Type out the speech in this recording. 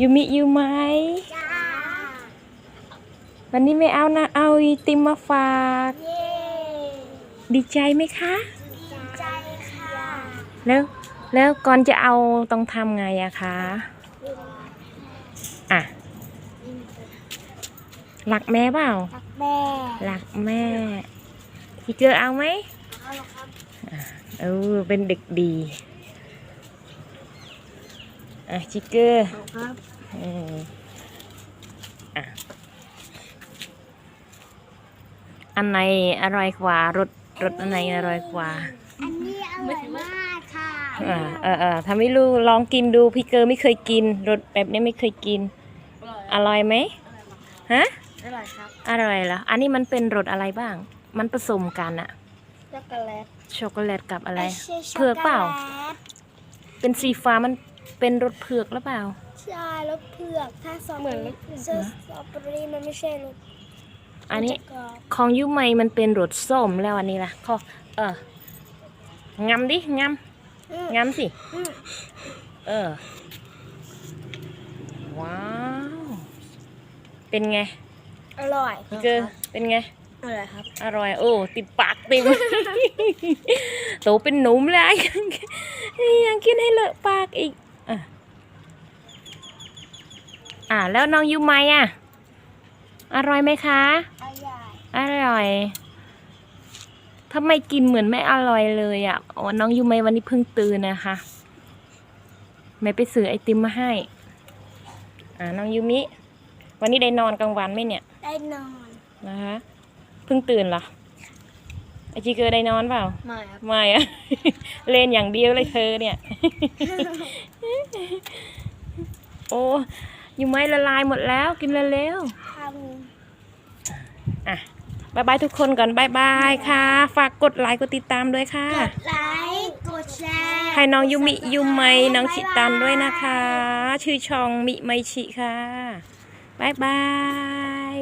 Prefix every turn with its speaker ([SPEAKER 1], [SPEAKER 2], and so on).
[SPEAKER 1] ยูมิยูไหม
[SPEAKER 2] จ้า
[SPEAKER 1] วันนี้ไม่เอานะ เอาไอติมมาฝาก
[SPEAKER 2] เย้
[SPEAKER 1] ดีใจไหมคะ
[SPEAKER 2] ดีใจค่ะ
[SPEAKER 1] แล้วแล้วก่อนจะเอาต้องทำไงอะคะ อะหลักแม่เปล่า
[SPEAKER 2] รักแม่
[SPEAKER 1] หลักแม่พี่เกอเอาไหม
[SPEAKER 2] เอาละครับ
[SPEAKER 1] เออเป็นเด็กดี อะชิกเกอร์
[SPEAKER 2] เอาครับ
[SPEAKER 1] อืมอะอันไหนอร่อยกว่ารสรสอันไหนอร่อยกว่า
[SPEAKER 2] อันนี้อร่อยมากค่ะ
[SPEAKER 1] อ่าเออเออถ้าไม่รู้ลองกินดูพี่เกอร์ไม่เคยกินรสแบบนี้ไม่เคยกิน อร่อยไหมฮะ
[SPEAKER 2] อร่อยครับ
[SPEAKER 1] อร่อยเหรออันนี้มันเป็นรสอะไรบ้าง มันผสมกันอะ
[SPEAKER 2] ช็อกโกแลต
[SPEAKER 1] ช็อกโกแลตกับอะไร
[SPEAKER 2] ม่ใช่ช็
[SPEAKER 1] เผือกเปล่า
[SPEAKER 2] โแลต
[SPEAKER 1] เป็นสีฟ้ามัน เป็นรสเผือกหรือเปล่า
[SPEAKER 2] ใช่รสเผือกถ้าซอสเหมือนรสเผือกสตรอเบอรี่มันไม่ใช่รส
[SPEAKER 1] อันนี้
[SPEAKER 2] มัจะกรอบ
[SPEAKER 1] ของยุไมมันเป็นรสส้มแล้วอันนี้ล่ะขอเอองำดิง
[SPEAKER 2] อืมำ
[SPEAKER 1] งำสิ
[SPEAKER 2] อืม
[SPEAKER 1] เออว้าวเป็นไง
[SPEAKER 2] อร่อย
[SPEAKER 1] เกอเป็นไง
[SPEAKER 2] อร่อยครับ
[SPEAKER 1] อร่อย โอ้ ติดปากติมโตเป็นหนุ่มแล้วยังยังกินให้เลอะปากอีก อะอะแล้วน้องยูไมอะ อร่อยไหมคะ
[SPEAKER 2] อร่อย
[SPEAKER 1] อร่อยทำไมกินเหมือนไม่อร่อยเลยอะอ๋อน้องยูไมวันนี้เพิ่งตื่นนะคะแม่ไปซื้อไอติมมาให้ อ่าน้องยูมิ วันนี้ได้นอนกลางวันไหมเนี่ย
[SPEAKER 2] ได้นอน
[SPEAKER 1] นะคะเพิ่งตื่นเหรอไอจีเกอร์ได้นอนเปล่า
[SPEAKER 2] ไม่ครับ
[SPEAKER 1] ไม่อะ เล่นอย่างเดียวเลยเธอเนี่ย โอ้ ยูไมละลายหมดแล้วกินเร็ว
[SPEAKER 2] ท
[SPEAKER 1] ๆอะบายบายทุกคนก่อนบายบายค่ะ ฝากกดไลค์กดติดตามด้วยค่ะำ
[SPEAKER 2] กดไลค์กดแชร์
[SPEAKER 1] ให้น้องยูมิยูไมน้องชิตามด้วยนะคะ ชื่อช่องมิไมชิค่ะบายบาย